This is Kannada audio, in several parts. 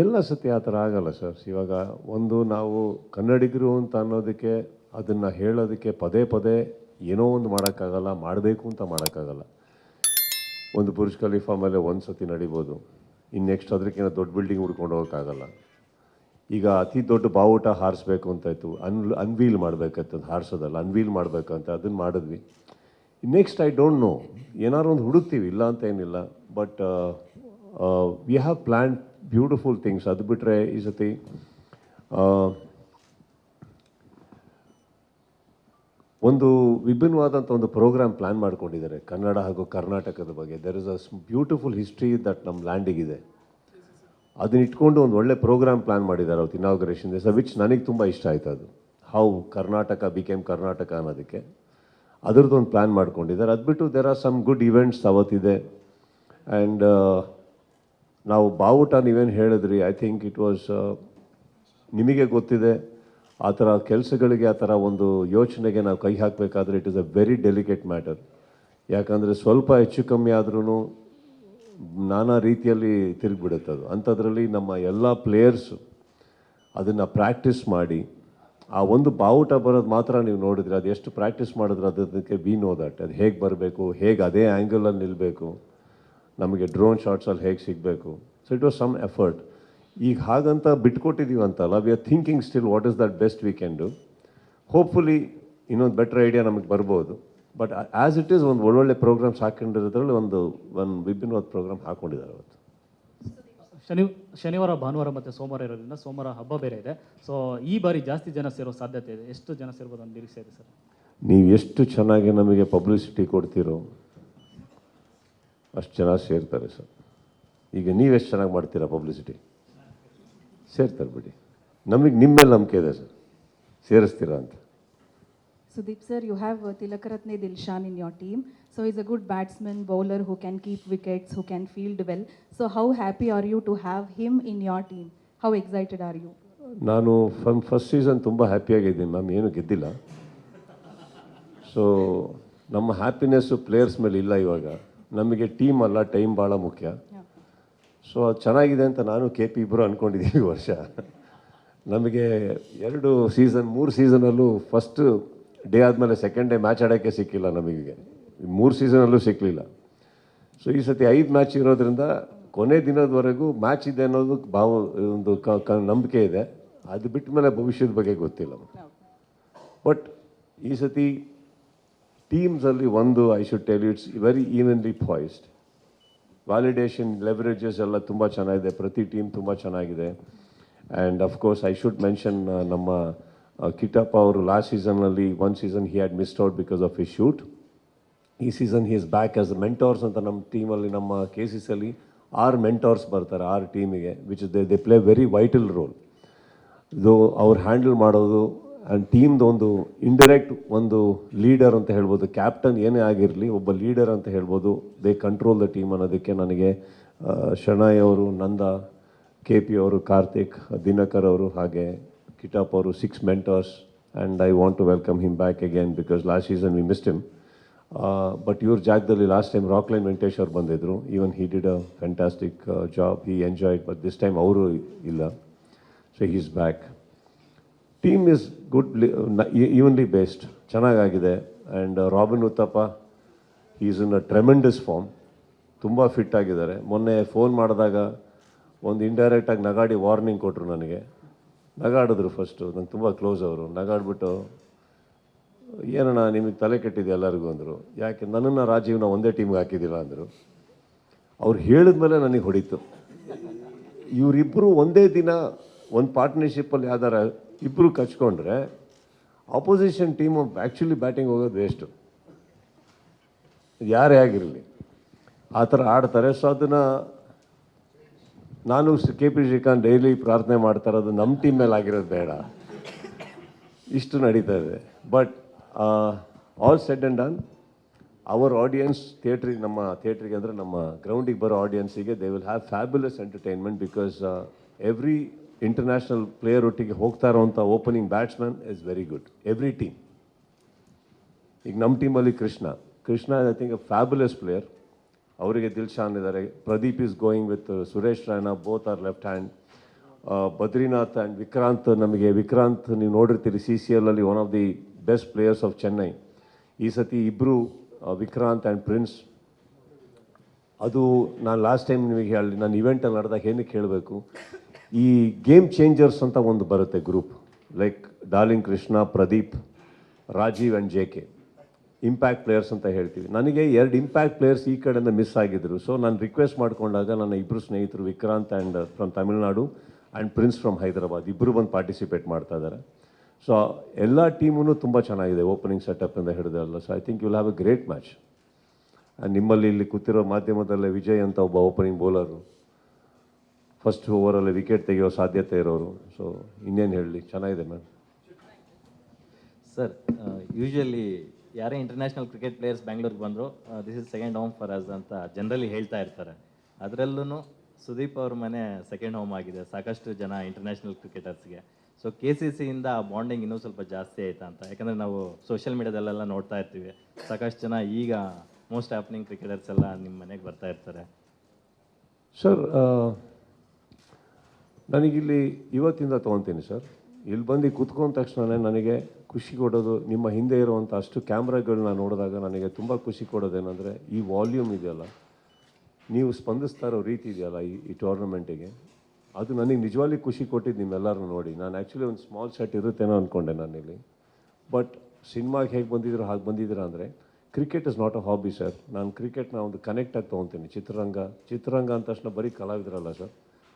ಎಲ್ಲ ಸತಿ ಆ ಥರ ಆಗಲ್ಲ, ಸರ್. ಇವಾಗ ಒಂದು ನಾವು ಕನ್ನಡಿಗರು ಅಂತ ಅನ್ನೋದಕ್ಕೆ, ಅದನ್ನು ಹೇಳೋದಕ್ಕೆ ಪದೇ ಪದೇ ಏನೋ ಒಂದು ಮಾಡೋಕ್ಕಾಗಲ್ಲ, ಮಾಡಬೇಕು ಅಂತ ಮಾಡೋಕ್ಕಾಗಲ್ಲ. ಒಂದು ಬುರ್ಜ್ ಖಲೀಫಾ ಮೇಲೆ ಒಂದು ಸತಿ ನಡಿಬೋದು. ಇನ್ನು ನೆಕ್ಸ್ಟ್ ಅದಕ್ಕಿಂತ ದೊಡ್ಡ ಬಿಲ್ಡಿಂಗ್ ಹುಡ್ಕೊಂಡು ಹೋಗೋಕ್ಕಾಗಲ್ಲ. ಈಗ ಅತಿ ದೊಡ್ಡ ಬಾವುಟ ಹಾರಿಸ್ಬೇಕು ಅಂತಾಯಿತು ಅನ್ ಅನ್ವೀಲ್ ಮಾಡಬೇಕಾಯ್ತು ಅದು ಹಾರಿಸೋದಲ್ಲ ಅನ್ವೀಲ್ ಮಾಡಬೇಕಂತ ಅದನ್ನು ಮಾಡಿದ್ವಿ. ನೆಕ್ಸ್ಟ್ ಐ ಡೋಂಟ್ ನೋ ಏನಾದ್ರು ಒಂದು ಹುಡುಕ್ತೀವಿ, ಇಲ್ಲ ಅಂತ ಏನಿಲ್ಲ. But we have plan beautiful things ಅದು ಬಿಟ್ಟರೆ ಈ ಸತಿ ಒಂದು ವಿಭಿನ್ನವಾದಂಥ ಒಂದು ಪ್ರೋಗ್ರಾಮ್ ಪ್ಲ್ಯಾನ್ ಮಾಡ್ಕೊಂಡಿದ್ದಾರೆ. ಕನ್ನಡ ಹಾಗೂ ಕರ್ನಾಟಕದ ಬಗ್ಗೆ. There is a beautiful history that ನಮ್ಮ ಲ್ಯಾಂಡಿಗಿದೆ ಅದನ್ನ ಇಟ್ಕೊಂಡು ಒಂದು ಒಳ್ಳೆ ಪ್ರೋಗ್ರಾಮ್ ಪ್ಲ್ಯಾನ್ ಮಾಡಿದ್ದಾರೆ ಅವತ್ತು ಇನಾಗ್ರೇಷನ್ ದಿವಸ ವಿಚ್ ನನಗೆ ತುಂಬ ಇಷ್ಟ ಆಯ್ತು ಅದು. ಹೌ ಕರ್ನಾಟಕ ಬಿಕೇಮ್ ಕರ್ನಾಟಕ ಅನ್ನೋದಕ್ಕೆ. ಅದರದ್ದು ಒಂದು ಪ್ಲ್ಯಾನ್ ಮಾಡ್ಕೊಂಡಿದ್ದಾರೆ. ಅದು ಬಿಟ್ಟು there are some good events ಅವತ್ತಿದೆ and ನಾವು ಬಾವುಟ ನೀವೇನು ಹೇಳಿದ್ರಿ? ಐ ಥಿಂಕ್ ಇಟ್ ವಾಸ್ ನಿಮಗೆ ಗೊತ್ತಿದೆ. ಆ ಥರ ಕೆಲಸಗಳಿಗೆ ಆ ಥರ ಒಂದು ಯೋಚನೆಗೆ ನಾವು ಕೈ ಹಾಕಬೇಕಾದ್ರೆ it is a very delicate matter ಯಾಕಂದರೆ ಸ್ವಲ್ಪ ಹೆಚ್ಚು ಕಮ್ಮಿ ಆದ್ರೂ ನಾನಾ ರೀತಿಯಲ್ಲಿ ತಿರುಗಿಬಿಡುತ್ತೆ ಅದು. ಅಂಥದ್ರಲ್ಲಿ ನಮ್ಮ ಎಲ್ಲ ಪ್ಲೇಯರ್ಸು ಅದನ್ನು ಪ್ರಾಕ್ಟೀಸ್ ಮಾಡಿ, ಆ ಒಂದು ಬಾವುಟ ಬರೋದು ಮಾತ್ರ ನೀವು ನೋಡಿದ್ರೆ, ಅದು ಎಷ್ಟು ಪ್ರಾಕ್ಟೀಸ್ ಮಾಡಿದ್ರೆ ಅದಕ್ಕೆ ಬಿ ನೋ ದಟ್ ಅದು ಹೇಗೆ ಬರಬೇಕು, ಹೇಗೆ ಅದೇ ಆ್ಯಂಗಲಲ್ಲಿ ನಿಲ್ಲಬೇಕು ನಮಗೆ ಡ್ರೋನ್ ಶಾಟ್ಸಲ್ಲಿ ಹೇಗೆ ಸಿಗಬೇಕು? So it was some effort ಈಗ ಹಾಗಂತ ಬಿಟ್ಕೊಟ್ಟಿದ್ದೀವಿ ಅಂತಲ್ಲ we are thinking still what is that best weekend can do hopefully ಇನ್ನೊಂದು ಬೆಟ್ರ್ ಐಡಿಯಾ ನಮಗೆ ಬರ್ಬೋದು. ಬಟ್ ಆ್ಯಸ್ ಇಟ್ ಈಸ್ ಒಂದು ಒಳ್ಳೊಳ್ಳೆ ಪ್ರೋಗ್ರಾಮ್ಸ್ ಹಾಕೊಂಡಿರೋದ್ರಲ್ಲಿ ಒಂದು ಒಂದು ವಿಭಿನ್ನವಾದ ಪ್ರೋಗ್ರಾಮ್ ಹಾಕ್ಕೊಂಡಿದ್ದಾರೆ ಅವತ್ತು. ಶನಿ ಶನಿವಾರ ಭಾನುವಾರ ಮತ್ತು ಸೋಮವಾರ ಇರೋದ್ರಿಂದ ಸೋಮವಾರ ಹಬ್ಬ ಬೇರೆ ಇದೆ. ಸೊ ಈ ಬಾರಿ ಜಾಸ್ತಿ ಜನ ಸೇರೋ ಸಾಧ್ಯತೆ ಇದೆ. ಎಷ್ಟು ಜನ ಸೇರ್ಬೋದು ಅಂತ ನಿರೀಕ್ಷೆ ಇದೆ ಸರ್? ನೀವು ಎಷ್ಟು ಚೆನ್ನಾಗಿ ನಮಗೆ ಪಬ್ಲಿಸಿಟಿ ಕೊಡ್ತೀರೋ ಅಷ್ಟು ಜನ ಸೇರ್ತಾರೆ ಸರ್. ಈಗ ನೀವೆಷ್ಟು ಚೆನ್ನಾಗಿ ಮಾಡ್ತೀರಾ ಪಬ್ಲಿಸಿಟಿ ಸೇರ್ತಾರೆ ಬಿಡಿ. ನಮಗೆ ನಿಮ್ಮ ಮೇಲೆ ನಂಬಿಕೆ ಇದೆ ಸರ್. ಸೇರಿಸ್ತೀರಾ ಅಂತ. Sudeep sir you have Tillakaratne Dilshan in your team so is a good batsman bowler who can keep wickets who can field well so how happy are you to have him in your team how excited are you ನಾನು ಫಮ್ ಫಸ್ಟ್ ಸೀಸನ್ ತುಂಬ ಹ್ಯಾಪಿಯಾಗಿದ್ದೀನಿ ಮ್ಯಾಮ್ ಏನು ಗೆದ್ದಿಲ್ಲ. ಸೊ ನಮ್ಮ ಹ್ಯಾಪಿನೆಸ್ಸು ಪ್ಲೇಯರ್ಸ್ ಮೇಲೆ ಇಲ್ಲ ಇವಾಗ. ನಮಗೆ ಟೀಮ್ ಅಲ್ಲ ಟೈಮ್ ಭಾಳ ಮುಖ್ಯ. ಸೊ ಅದು ಚೆನ್ನಾಗಿದೆ ಅಂತ ನಾನು ಕೆ ಪಿ ಇಬ್ಬರು ಅಂದ್ಕೊಂಡಿದ್ದೀವಿ ಈ ವರ್ಷ. ನಮಗೆ ಎರಡು ಸೀಸನ್ ಮೂರು ಸೀಸನಲ್ಲೂ ಫಸ್ಟ್ ಡೇ ಆದಮೇಲೆ ಸೆಕೆಂಡ್ ಡೇ ಮ್ಯಾಚ್ ಆಡೋಕ್ಕೆ ಸಿಕ್ಕಿಲ್ಲ ನಮಗೆ. ಮೂರು ಸೀಸನಲ್ಲೂ ಸಿಕ್ಕಲಿಲ್ಲ ಸೊ ಈ ಸತಿ ಐದು ಮ್ಯಾಚ್ ಇರೋದ್ರಿಂದ ಕೊನೆ ದಿನದವರೆಗೂ ಮ್ಯಾಚ್ ಇದೆ ಅನ್ನೋದು ಭಾವ ಒಂದು ಕ ಕ ನಂಬಿಕೆ ಇದೆ. ಅದು ಬಿಟ್ಟ ಮೇಲೆ ಭವಿಷ್ಯದ ಬಗ್ಗೆ ಗೊತ್ತಿಲ್ಲ. ಬಟ್ ಈ ಸತಿ ಟೀಮ್ಸಲ್ಲಿ ಒಂದು I should tell it's very evenly poised validation leverages ಎಲ್ಲ ತುಂಬ ಚೆನ್ನಾಗಿದೆ. ಪ್ರತಿ ಟೀಮ್ ತುಂಬ ಚೆನ್ನಾಗಿದೆ. And of course I should mention ನಮ್ಮ ಕಿಟಪ್ಪ ಅವರು last ಸೀಸನ್ನಲ್ಲಿ one season he had missed out because of a shoot ಈ season he is back as mentors ಅಂತ ನಮ್ಮ ಟೀಮಲ್ಲಿ ನಮ್ಮ ಕೇಸಸಲ್ಲಿ ಆರು ಮೆಂಟೋರ್ಸ್ ಬರ್ತಾರೆ, ಆರು ಟೀಮಿಗೆ which they they play very vital role ಇದು ಅವ್ರು ಹ್ಯಾಂಡಲ್ ಮಾಡೋದು ಆ್ಯಂಡ್ ಟೀಮ್ದು ಒಂದು ಇಂಡೈರೆಕ್ಟ್ ಒಂದು ಲೀಡರ್ ಅಂತ ಹೇಳ್ಬೋದು. ಕ್ಯಾಪ್ಟನ್ ಏನೇ ಆಗಿರಲಿ, ಒಬ್ಬ ಲೀಡರ್ ಅಂತ ಹೇಳ್ಬೋದು. ದೇ ಕಂಟ್ರೋಲ್ ದ ಟೀಮ್ ಅನ್ನೋದಕ್ಕೆ ನನಗೆ ಶಣಾಯ್ ಅವರು, ನಂದ ಕೆ ಪಿ ಅವರು, ಕಾರ್ತಿಕ್, ದಿನಕರ್ ಅವರು ಹಾಗೆ ಕಿಟಾಪ್ ಅವರು six mentors and I want to welcome him back again because last season we missed him but ಇವ್ರ ಜಾಗದಲ್ಲಿ ಲಾಸ್ಟ್ ಟೈಮ್ ರಾಕ್ಲೈನ್ ವೆಂಕಟೇಶ್ ಅವ್ರು ಬಂದಿದ್ದರು even he did a fantastic job he enjoyed but this time ಅವರು ಇಲ್ಲ. So he's back team is good evenly best ಚೆನ್ನಾಗಾಗಿದೆ. And Robin Uthappa is in a tremendous form ತುಂಬ ಫಿಟ್ ಆಗಿದ್ದಾರೆ. ಮೊನ್ನೆ ಫೋನ್ ಮಾಡಿದಾಗ ಒಂದು ಇಂಡೈರೆಕ್ಟಾಗಿ ನಗಾಡಿ ವಾರ್ನಿಂಗ್ ಕೊಟ್ಟರು ನನಗೆ. ನಗಾಡಿದ್ರು ಫಸ್ಟು ನಂಗೆ ತುಂಬ ಕ್ಲೋಸ್ ಅವರು. ನಗಾಡ್ಬಿಟ್ಟು, ಏನಣ್ಣ ನಿಮಗೆ ತಲೆ ಕೆಟ್ಟಿದೆ ಎಲ್ಲರಿಗೂ ಅಂದರು. ಯಾಕೆ ನನ್ನನ್ನು ರಾಜೀವ್ನ ಒಂದೇ ಟೀಮ್ಗೆ ಹಾಕಿದ್ದಿಲ್ಲ ಅಂದರು. ಅವ್ರು ಹೇಳಿದ ಮೇಲೆ ನನಗೆ ಹೊಡಿತು. ಇವರಿಬ್ಬರು ಒಂದೇ ದಿನ ಒಂದು ಪಾರ್ಟ್ನರ್ಶಿಪ್ಪಲ್ಲಿ ಯಾವ್ದಾರ ಇಬ್ಬರು ಕಚ್ಕೊಂಡ್ರೆ ಆಪೋಸಿಷನ್ ಟೀಮು ಆ್ಯಕ್ಚುಲಿ ಬ್ಯಾಟಿಂಗ್ ಹೋಗೋದು ವೇಸ್ಟು ಯಾರೇ ಆಗಿರಲಿ. ಆ ಥರ ಆಡ್ತಾರೆ. ಸೊ ಅದನ್ನು ನಾನು ಕೆ ಪಿ ಶ್ರೀಕಾಂತ್ ಡೈಲಿ ಪ್ರಾರ್ಥನೆ ಮಾಡ್ತಾರೆ ಅದು ನಮ್ಮ ಟೀಮ್ ಮೇಲೆ ಆಗಿರೋದು ಬೇಡ. ಇಷ್ಟು ನಡೀತಾ ಇದೆ. But all said and done our audience ಥಿಯೇಟ್ರಿಗೆ ನಮ್ಮ ಥಿಯೇಟ್ರಿಗೆ ಅಂದರೆ ನಮ್ಮ ಗ್ರೌಂಡಿಗೆ ಬರೋ ಆಡಿಯನ್ಸಿಗೆ they will have fabulous entertainment because every international player ಒಟ್ಟಿಗೆ ಹೋಗ್ತಾ ಇರೋವಂಥ opening batsman is very good every team ಈಗ ನಮ್ಮ ಟೀಮಲ್ಲಿ Krishna. Krishna I think a fabulous player ಅವರಿಗೆ ದಿಲ್ಶಾನ್ ಇದ್ದಾರೆ. Pradeep is going with Suresh Raina both are left hand Badrinath and Vikrant, ನಮಗೆ ವಿಕ್ರಾಂತ್ ನೀವು ನೋಡಿರ್ತೀರಿ C C ಎಲ್ಲಲ್ಲಿ one of the best players of Chennai ಈ ಸತಿ ಇಬ್ಬರು ವಿಕ್ರಾಂತ್ ಆ್ಯಂಡ್ ಪ್ರಿನ್ಸ್ ಅದು ನಾನು ಲಾಸ್ಟ್ ಟೈಮ್ ನಿಮಗೆ ಹೇಳಿ, ನಾನು ಇವೆಂಟಲ್ಲಿ ನಡೆದಾಗ ಏನಕ್ಕೆ ಹೇಳಬೇಕು? ಈ ಗೇಮ್ ಚೇಂಜರ್ಸ್ ಅಂತ ಒಂದು ಬರುತ್ತೆ group like Darling Krishna Pradeep Rajeev and J K impact players ಅಂತ ಹೇಳ್ತೀವಿ. ನನಗೆ ಎರಡು ಇಂಪ್ಯಾಕ್ಟ್ ಪ್ಲೇಯರ್ಸ್ ಈ ಕಡೆಯಿಂದ ಮಿಸ್ ಆಗಿದ್ರು. ಸೊ ನಾನು ರಿಕ್ವೆಸ್ಟ್ ಮಾಡಿಕೊಂಡಾಗ ನನ್ನ ಇಬ್ಬರು ಸ್ನೇಹಿತರು Vikrant and from Tamil Nadu and Prince from Hyderabad ಇಬ್ಬರು ಬಂದು ಪಾರ್ಟಿಸಿಪೇಟ್ ಮಾಡ್ತಾ ಇದ್ದಾರೆ ಸೊ ಎಲ್ಲ ಟೀಮೂ ತುಂಬ ಚೆನ್ನಾಗಿದೆ ಓಪನಿಂಗ್ ಸೆಟಪ್ಪಿಂದ ಹಿಡಿದಲ್ಲ so I think will have a great match ನಿಮ್ಮಲ್ಲಿ ಇಲ್ಲಿ ಕೂತಿರೋ ಮಾಧ್ಯಮದಲ್ಲೇ ವಿಜಯ್ ಅಂತ ಒಬ್ಬ ಓಪನಿಂಗ್ ಬೌಲರು ಫಸ್ಟ್ ಓವರಲ್ಲಿ ವಿಕೆಟ್ ತೆಗೆಯೋ ಸಾಧ್ಯತೆ ಇರೋರು. ಸೊ ಇನ್ನೇನು ಹೇಳಲಿ ಚೆನ್ನಾಗಿದೆ ಮ್ಯಾಮ್ ಸರ್ ಯೂಶಲಿ ಯಾರೇ ಇಂಟರ್ನ್ಯಾಷನಲ್ ಕ್ರಿಕೆಟ್ ಪ್ಲೇಯರ್ಸ್ ಬೆಂಗಳೂರಿಗೆ ಬಂದರು this is second home for us ಅಂತ ಜನರಲಿ ಹೇಳ್ತಾ ಇರ್ತಾರೆ. ಅದರಲ್ಲೂ ಸುದೀಪ್ ಅವ್ರ ಮನೆ ಸೆಕೆಂಡ್ ಹೋಮ್ ಆಗಿದೆ ಸಾಕಷ್ಟು ಜನ ಇಂಟರ್ನ್ಯಾಷನಲ್ ಕ್ರಿಕೆಟರ್ಸ್ಗೆ ಸೊ ಕೆ ಸಿ ಸಿಯಿಂದ ಆ ಬಾಂಡಿಂಗ್ ಇನ್ನೂ ಸ್ವಲ್ಪ ಜಾಸ್ತಿ ಆಯ್ತಾ ಅಂತ. ಯಾಕಂದರೆ ನಾವು ಸೋಷಿಯಲ್ ಮೀಡ್ಯಾದಲ್ಲೆಲ್ಲ ನೋಡ್ತಾ ಇರ್ತೀವಿ. ಸಾಕಷ್ಟು ಜನ ಈಗ ಮೋಸ್ಟ್ ಹ್ಯಾಪ್ನಿಂಗ್ ಕ್ರಿಕೆಟರ್ಸ್ ಎಲ್ಲ ನಿಮ್ಮ ಮನೆಗೆ ಬರ್ತಾ ಇರ್ತಾರೆ. ಸರ್ ನನಗಿಲ್ಲಿ ಇವತ್ತಿಂದ ತೊಗೊತೀನಿ ಸರ್. ಇಲ್ಲಿ ಬಂದು ಕೂತ್ಕೊಂಡ ತಕ್ಷಣನೇ ನನಗೆ ಖುಷಿ ಕೊಡೋದು, ನಿಮ್ಮ ಹಿಂದೆ ಇರುವಂಥ ಅಷ್ಟು ಕ್ಯಾಮ್ರಾಗಳನ್ನ ನೋಡಿದಾಗ ನನಗೆ ತುಂಬ ಖುಷಿ ಕೊಡೋದೇನೆಂದರೆ ಈ ವಾಲ್ಯೂಮ್ ಇದೆಯಲ್ಲ, ನೀವು ಸ್ಪಂದಿಸ್ತಾ ಇರೋ ರೀತಿ ಇದೆಯಲ್ಲ ಈ ಈ ಟೂರ್ನಮೆಂಟಿಗೆ. ಅದು ನನಗೆ ನಿಜವಾಗ್ಲಿ ಖುಷಿ ಕೊಟ್ಟಿದ್ದು ನಿಮ್ಮೆಲ್ಲರೂ ನೋಡಿ. ನಾನು ಆ್ಯಕ್ಚುಲಿ ಒಂದು ಸ್ಮಾಲ್ ಸೆಟ್ ಇರುತ್ತೇನೋ ಅಂದ್ಕೊಂಡೆ ನಾನಿಲ್ಲಿ. ಬಟ್ ಸಿನಿಮಾಗೆ ಹೇಗೆ ಬಂದಿದ್ರು ಹಾಗೆ ಬಂದಿದ್ದೀರಾ ಅಂದರೆ, cricket is not a hobby sir. ನಾನು ಕ್ರಿಕೆಟ್ನ ಒಂದು ಕನೆಕ್ಟಾಗಿ ತೊಗೊತೀನಿ. ಚಿತ್ರರಂಗ ಚಿತ್ರರಂಗ ಅಂದ ತಕ್ಷಣ ಬರೀ ಕಲಾವಿದರಲ್ಲ ಸರ್.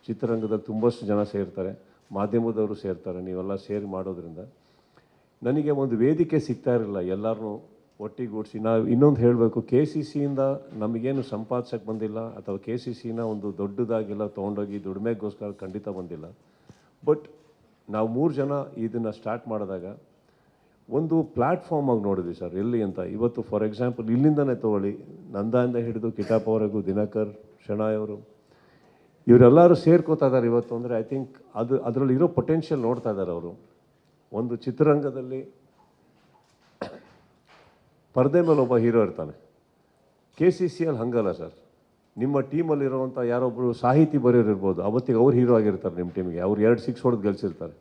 ಚಿತ್ರರಂಗದಲ್ಲಿ ತುಂಬಷ್ಟು ಜನ ಸೇರ್ತಾರೆ, ಮಾಧ್ಯಮದವರು ಸೇರ್ತಾರೆ, ನೀವೆಲ್ಲ ಸೇರಿ ಮಾಡೋದ್ರಿಂದ. ನನಗೆ ಒಂದು ವೇದಿಕೆ ಸಿಗ್ತಾ ಇರಲಿಲ್ಲ ಎಲ್ಲರನ್ನೂ ಒಟ್ಟಿಗೂಡಿಸಿ. ನಾವು ಇನ್ನೊಂದು ಹೇಳಬೇಕು ಕೆ ಸಿ ಸಿಯಿಂದ ನಮಗೇನು ಸಂಪಾದಿಸೋಕ್ಕೆ ಬಂದಿಲ್ಲ, ಅಥವಾ ಕೆ ಸಿ ಸಿನ ಒಂದು ದೊಡ್ಡದಾಗಿಲ್ಲ, ತೊಗೊಂಡೋಗಿ ದುಡಿಮೆಗೋಸ್ಕರ ಖಂಡಿತ ಬಂದಿಲ್ಲ. ಬಟ್ ನಾವು ಮೂರು ಜನ ಇದನ್ನು ಸ್ಟಾರ್ಟ್ ಮಾಡಿದಾಗ, ಒಂದು ಪ್ಲ್ಯಾಟ್ಫಾರ್ಮಾಗಿ ನೋಡಿದ್ವಿ ಸರ್, ಎಲ್ಲಿ ಅಂತ. ಇವತ್ತು ಫಾರ್ ಎಕ್ಸಾಂಪಲ್ ಇಲ್ಲಿಂದನೇ ತಗೊಳ್ಳಿ. ನಂದಾಯಿಂದ ಹಿಡಿದು ಕಿತಾಪವರೆಗೂ ದಿನಕರ್ ಶೆಣಾಯ್ ಅವರು ಇವರೆಲ್ಲರೂ ಸೇರ್ಕೋತಾ ಇದ್ದಾರೆ ಇವತ್ತು ಅಂದರೆ ಐ ಥಿಂಕ್ ಅದು ಅದರಲ್ಲಿ ಇರೋ ಪೊಟೆನ್ಷಿಯಲ್ ನೋಡ್ತಾ ಇದ್ದಾರೆ ಅವರು. ಒಂದು ಚಿತ್ರರಂಗದಲ್ಲಿ ಪರದೆ ಮೇಲೆ ಒಬ್ಬ ಹೀರೋ ಇರ್ತಾನೆ. ಕೆ ಸಿ ಸಿ ಅಲ್ಲಿ ಹಂಗಲ್ಲ ಸರ್ ನಿಮ್ಮ ಟೀಮಲ್ಲಿರುವಂಥ ಯಾರೊಬ್ಬರು ಸಾಹಿತಿ ಬರೆಯೋರು ಇರ್ಬೋದು, ಅವತ್ತಿಗೆ ಅವ್ರು ಹೀರೋ ಆಗಿರ್ತಾರೆ ನಿಮ್ಮ ಟೀಮಿಗೆ ಅವ್ರು ಎರಡು ಸಿಕ್ಸ್ ಹೊಡೆದು ಗೆಲ್ಸಿರ್ತಾರೆ.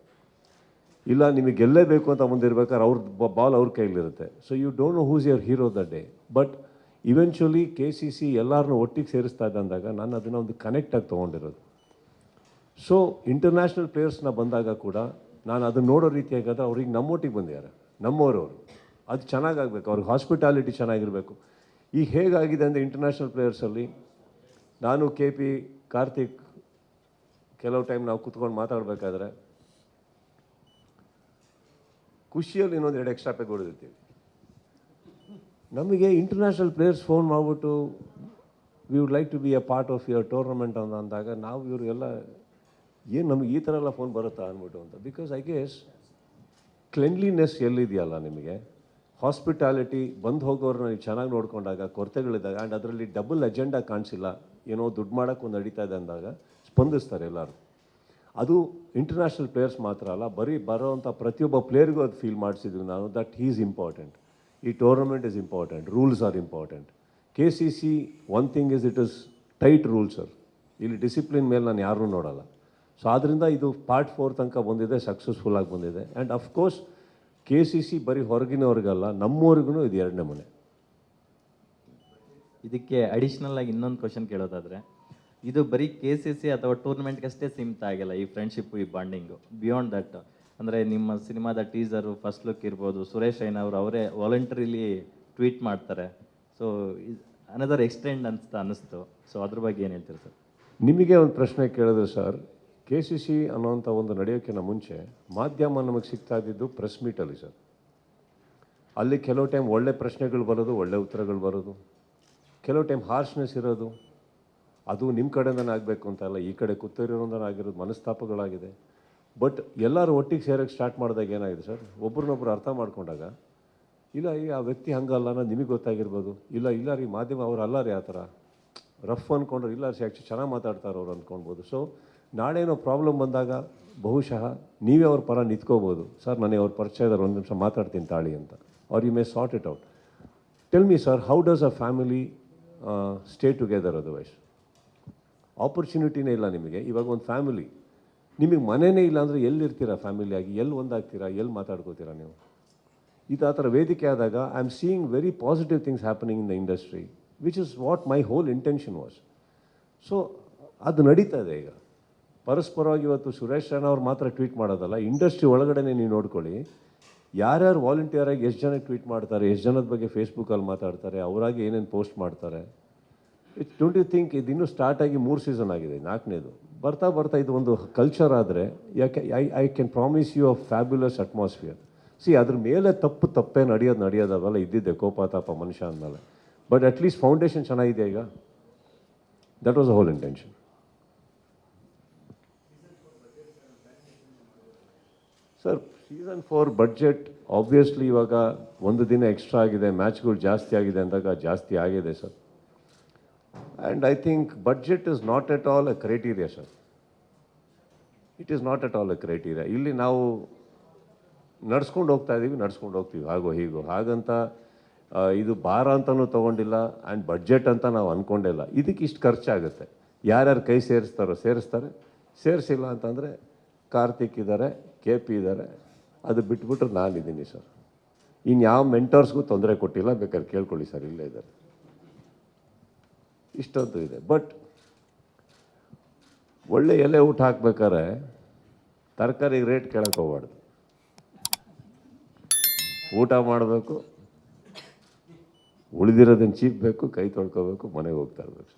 ಇಲ್ಲ, ನಿಮಗೆ ಗೆಲ್ಲೇಬೇಕು ಅಂತ ಮುಂದಿರ್ಬೇಕಾದ್ರೆ ಅವ್ರ ಬಾಲ್ ಅವ್ರ ಕೈಲಿರುತ್ತೆ. So you don't know who's your hero the day but eventually K C C ಎಲ್ಲರನ್ನೂ ಒಟ್ಟಿಗೆ ಸೇರಿಸ್ತಾ ಇದ್ದ ಅಂದಾಗ ನಾನು ಅದನ್ನು ಒಂದು ಕನೆಕ್ಟಾಗಿ ತೊಗೊಂಡಿರೋದು. ಸೊ ಇಂಟರ್ನ್ಯಾಷನಲ್ ಪ್ಲೇಯರ್ಸ್ನ ಬಂದಾಗ ಕೂಡ ನಾನು ಅದನ್ನು ನೋಡೋ ರೀತಿಯಾಗದ ಅವ್ರಿಗೆ ನಮ್ಮೊಟ್ಟಿಗೆ ಬಂದಿದ್ದಾರೆ. ನಮ್ಮವರು ಅವರು ಅದು ಚೆನ್ನಾಗಾಗಬೇಕು. ಅವ್ರಿಗೆ ಹಾಸ್ಪಿಟಾಲಿಟಿ ಚೆನ್ನಾಗಿರಬೇಕು. ಈಗ ಹೇಗಾಗಿದೆ ಅಂದರೆ ಇಂಟರ್ನ್ಯಾಷನಲ್ ಪ್ಲೇಯರ್ಸಲ್ಲಿ ನಾನು ಕೆ ಪಿ ಕಾರ್ತಿಕ್ ಕೆಲವು ಟೈಮ್ ನಾವು ಕುತ್ಕೊಂಡು ಮಾತಾಡಬೇಕಾದ್ರೆ ಖುಷಿಯಲ್ಲಿ ಇನ್ನೊಂದು ಎರಡು ಎಕ್ಸ್ಟ್ರಾ ಪೇ ಕೊಡಿರ್ತೀವಿ ನಮಗೆ ಇಂಟರ್ನ್ಯಾಷನಲ್ ಪ್ಲೇಯರ್ಸ್ ಫೋನ್ ಮಾಡಿಬಿಟ್ಟು we would like to be a part of your tournament ಅಂತ ಅಂದಾಗ, ನಾವು ಇವರೆಲ್ಲ ಏನು ನಮಗೆ ಈ ಥರ ಎಲ್ಲ ಫೋನ್ ಬರುತ್ತಾ? ಅಂದ್ಬಿಟ್ಟು ಅಂತ. ಬಿಕಾಸ್ ಐ ಗೆಸ್ ಕ್ಲೆನ್ಲಿನೆಸ್ ಎಲ್ಲಿದೆಯಲ್ಲ ನಿಮಗೆ? ಹಾಸ್ಪಿಟಾಲಿಟಿ ಬಂದು ಹೋಗೋರನ್ನ ನೀವು ಚೆನ್ನಾಗಿ ನೋಡ್ಕೊಂಡಾಗ, ಕೊರತೆಗಳಿದ್ದಾಗ ಆ್ಯಂಡ್ ಅದರಲ್ಲಿ ಡಬಲ್ ಅಜೆಂಡಾ ಕಾಣಿಸಿಲ್ಲ, ಏನೋ ದುಡ್ಡು ಮಾಡೋಕ್ಕೆ ಒಂದು ನಡೀತಾ ಇದೆ ಅಂದಾಗ, ಸ್ಪಂದಿಸ್ತಾರೆ ಎಲ್ಲರೂ. ಅದು ಇಂಟರ್ನ್ಯಾಷನಲ್ ಪ್ಲೇಯರ್ಸ್ ಮಾತ್ರ ಅಲ್ಲ, ಬರೀ ಬರೋವಂಥ ಪ್ರತಿಯೊಬ್ಬ ಪ್ಲೇಯರ್ಗೂ ಅದು ಫೀಲ್ ಮಾಡಿಸಿದ್ವಿ ನಾನು ದಟ್ ಈಸ್ ಇಂಪಾರ್ಟೆಂಟ್ ಈ tournament is important rules are important K C C one thing is it is tight rules sir ಇಲ್ಲಿ ಡಿಸಿಪ್ಲಿನ್ ಮೇಲೆ ನಾನು ಯಾರೂ ನೋಡಲ್ಲ. ಸೊ ಆದ್ದರಿಂದ ಇದು ಪಾರ್ಟ್ ಫೋರ್ ತನಕ ಬಂದಿದೆ ಸಕ್ಸಸ್ಫುಲ್ ಆಗಿ ಬಂದಿದೆ. And of course K C C ಬರೀ ಹೊರಗಿನವ್ರಿಗಲ್ಲ ನಮ್ಮವ್ರಿಗೂ ಇದು ಎರಡನೇ ಮನೆ. ಇದಕ್ಕೆ ಅಡಿಷ್ನಲ್ ಆಗಿ ಇನ್ನೊಂದು ಕ್ವಶನ್ ಕೇಳೋದಾದರೆ, ಇದು ಬರೀ ಕೆ ಸಿ ಸಿ ಅಥವಾ ಟೂರ್ನಮೆಂಟ್ಗಷ್ಟೇ ಸೀಮಿತ ಆಗಿಲ್ಲ ಈ ಫ್ರೆಂಡ್ಶಿಪ್ಪು ಈ ಬಾಂಡಿಂಗು ಬಿಯಾಂಡ್ ದಟ್ ಅಂದರೆ ನಿಮ್ಮ ಸಿನಿಮಾದ ಟೀಸರು ಫಸ್ಟ್ ಲುಕ್ ಇರ್ಬೋದು, ಸುರೇಶ್ ರೈನ್ ಅವರು ಅವರೇ ವಾಲಂಟರಿಲಿ ಟ್ವೀಟ್ ಮಾಡ್ತಾರೆ. ಸೊ ಅನದರ್ ಎಕ್ಸ್ಟೆಂಡ್ ಅಂತ ಅನ್ನಿಸ್ತು. ಸೊ ಅದ್ರ ಬಗ್ಗೆ ಏನು ಹೇಳ್ತೀರಿ ಸರ್? ನಿಮಗೆ ಒಂದು ಪ್ರಶ್ನೆ ಕೇಳಿದ್ರೆ ಸರ್ ಕೆ ಸಿ ಸಿ ಅನ್ನೋಂಥ ಒಂದು ನಡೆಯೋಕ್ಕಿಂತ ಮುಂಚೆ ಮಾಧ್ಯಮ ನಮಗೆ ಸಿಗ್ತಾ ಇದ್ದಿದ್ದು ಪ್ರೆಸ್ ಮೀಟಲ್ಲಿ ಸರ್. ಅಲ್ಲಿ ಕೆಲವು ಟೈಮ್ ಒಳ್ಳೆ ಪ್ರಶ್ನೆಗಳು ಬರೋದು, ಒಳ್ಳೆ ಉತ್ತರಗಳು ಬರೋದು. ಕೆಲವು ಟೈಮ್ ಹಾರ್ಶ್ನೆಸ್ ಇರೋದು. ಅದು ನಿಮ್ಮ ಕಡೆಯಿಂದನೇ ಆಗಬೇಕು ಅಂತ ಅಲ್ಲ, ಈ ಕಡೆ ಕೂತಿರೋದ್ರಿಂದ ಆಗಿರೋದು, ಮನಸ್ತಾಪಗಳಾಗಿದೆ. ಬಟ್ ಎಲ್ಲರೂ ಒಟ್ಟಿಗೆ ಸೇರೋಕ್ಕೆ ಸ್ಟಾರ್ಟ್ ಮಾಡಿದಾಗ ಏನಾಗಿದೆ ಸರ್ ಒಬ್ರನ್ನೊಬ್ರು ಅರ್ಥ ಮಾಡಿಕೊಂಡಾಗ, ಇಲ್ಲ, ಈ ಆ ವ್ಯಕ್ತಿ ಹಂಗಲ್ಲ ಅನ್ನೋದು ನಿಮಗೆ ಗೊತ್ತಾಗಿರ್ಬೋದು. ಇಲ್ಲ ಇಲ್ಲ ರೀ ಮಾಧ್ಯಮ ಅವ್ರು ಅಲ್ಲ ರೀ ಆ ಥರ. ರಫ್ ಅಂದ್ಕೊಂಡ್ರೆ ಇಲ್ಲ ರೀ ಆ್ಯಕ್ಚುಲಿ ಚೆನ್ನಾಗಿ ಮಾತಾಡ್ತಾರೆ ಅವ್ರು ಅಂದ್ಕೊಳ್ಬೋದು ಸೊ ನಾಳೆ ಏನೋ ಪ್ರಾಬ್ಲಮ್ ಬಂದಾಗ ಬಹುಶಃ ನೀವೇ ಅವ್ರ ಪರ ನಿಂತ್ಕೋಬೋದು ಸರ್ ನನಗೆ ಅವ್ರ ಪರಿಚಯದವ್ರು, ಒಂದು ನಿಮಿಷ ಮಾತಾಡ್ತೀನಿ ತಾಳಿ ಅಂತ. Are you may sort it out tell me sir how does a family stay together otherwise ಆಪರ್ಚುನಿಟಿನೇ ಇಲ್ಲ ನಿಮಗೆ. ಇವಾಗ ಒಂದು ಫ್ಯಾಮಿಲಿ ನಿಮಗೆ ಮನೆಯೇ ಇಲ್ಲ ಅಂದರೆ ಎಲ್ಲಿರ್ತೀರಾ ಫ್ಯಾಮಿಲಿಯಾಗಿ ಎಲ್ಲಿ ಒಂದಾಗ್ತೀರಾ? ಎಲ್ಲಿ ಮಾತಾಡ್ಕೋತೀರಾ ನೀವು? ಇದು ಆ ಥರ ವೇದಿಕೆ ಆದಾಗ I am seeing very positive things happening in the industry which is what my whole intention was so ಅದು ನಡೀತಾ ಇದೆ ಈಗ. ಪರಸ್ಪರವಾಗಿ ಇವತ್ತು ಸುರೇಶ್ ರಾಣ ಅವ್ರು ಮಾತ್ರ ಟ್ವೀಟ್ ಮಾಡೋದಲ್ಲ. ಇಂಡಸ್ಟ್ರಿ ಒಳಗಡೆ ನೀವು ನೋಡ್ಕೊಳ್ಳಿ. ಯಾರ್ಯಾರು ವಾಲಂಟಿಯರ್ ಆಗಿ ಎಷ್ಟು ಜನ ಟ್ವೀಟ್ ಮಾಡ್ತಾರೆ, ಎಷ್ಟು ಜನದ ಬಗ್ಗೆ ಫೇಸ್ಬುಕ್ಕಲ್ಲಿ ಮಾತಾಡ್ತಾರೆ, ಅವರಾಗಿ ಏನೇನು ಪೋಸ್ಟ್ ಮಾಡ್ತಾರೆ. ಇಟ್ ಡೋಂಟ್ ಯು ಥಿಂಕ್ ಇದು ಇನ್ನೂ ಸ್ಟಾರ್ಟಾಗಿ ಮೂರು ಸೀಸನ್ ಆಗಿದೆ, ನಾಲ್ಕನೇದು? ಬರ್ತಾ ಬರ್ತಾ ಇದು ಒಂದು ಕಲ್ಚರ್ ಆದರೆ, ಯಾಕೆ I I can promise you a fabulous atmosphere C ಅದ್ರ ಮೇಲೆ ತಪ್ಪು ತಪ್ಪೇ ನಡೆಯೋದು ನಡೆಯೋದು ಇದ್ದಿದ್ದೆ ಕೋಪ ತಾಪ ಮನುಷ್ಯ ಅಂದಮೇಲೆ. ಬಟ್ ಅಟ್ಲೀಸ್ಟ್ ಫೌಂಡೇಶನ್ ಚೆನ್ನಾಗಿದೆ ಈಗ? That was a whole intention sir season four budget obviously ಇವಾಗ ಒಂದು ದಿನ ಎಕ್ಸ್ಟ್ರಾ ಆಗಿದೆ ಮ್ಯಾಚ್ಗಳು ಜಾಸ್ತಿ ಆಗಿದೆ ಅಂದಾಗ ಜಾಸ್ತಿ ಆಗಿದೆ sir and I think budget is not at all a criteria, sir it is not at all a criteria ಇಲ್ಲಿ ನಾವು ನಡ್ಸ್ಕೊಂಡು ಹೋಗ್ತಾ ಇದ್ದೀವಿ ನಡ್ಸ್ಕೊಂಡು ಹೋಗ್ತೀವಿ. ಹಾಗೋ ಹೀಗೋ. ಹಾಗಂತ ಇದು ಭಾರ ಅಂತಲೂ ತೊಗೊಂಡಿಲ್ಲ ಆ್ಯಂಡ್ ಬಡ್ಜೆಟ್ ಅಂತ ನಾವು ಅಂದ್ಕೊಂಡಿಲ್ಲ ಇದಕ್ಕೆ ಇಷ್ಟು ಖರ್ಚಾಗುತ್ತೆ. ಯಾರ್ಯಾರು ಕೈ ಸೇರಿಸ್ತಾರೋ ಸೇರಿಸ್ತಾರೆ. ಸೇರಿಸಿಲ್ಲ ಅಂತಂದರೆ ಕಾರ್ತಿಕ್ ಇದ್ದಾರೆ ಕೆ ಪಿ ಇದ್ದಾರೆ ಅದು ಬಿಟ್ಬಿಟ್ರೆ ನಾನಿದ್ದೀನಿ ಸರ್ ಇನ್ನು ಯಾವ ಮೆಂಟರ್ಸ್ಗೂ ತೊಂದರೆ ಕೊಟ್ಟಿಲ್ಲ ಬೇಕಾದ್ರೆ ಕೇಳ್ಕೊಳ್ಳಿ ಸರ್ ಇಲ್ಲೇ ಇದ್ದಾರೆ. ಇಷ್ಟೊಂದು ಇದೆ. ಬಟ್ ಒಳ್ಳೆ ಎಲೆ ಊಟ ಹಾಕ್ಬೇಕಾದ್ರೆ ತರಕಾರಿ ರೇಟ್ ಕೇಳಕ್ಕೆ ಹೋಗ್ಬಾರ್ದು. ಊಟ ಮಾಡಬೇಕು, ಉಳಿದಿರೋದನ್ನು ಚೀಪ್ಬೇಕು ಕೈ ತೊಳ್ಕೊಬೇಕು, ಮನೆಗೆ ಹೋಗ್ತಾ ಇರ್ಬೇಕು.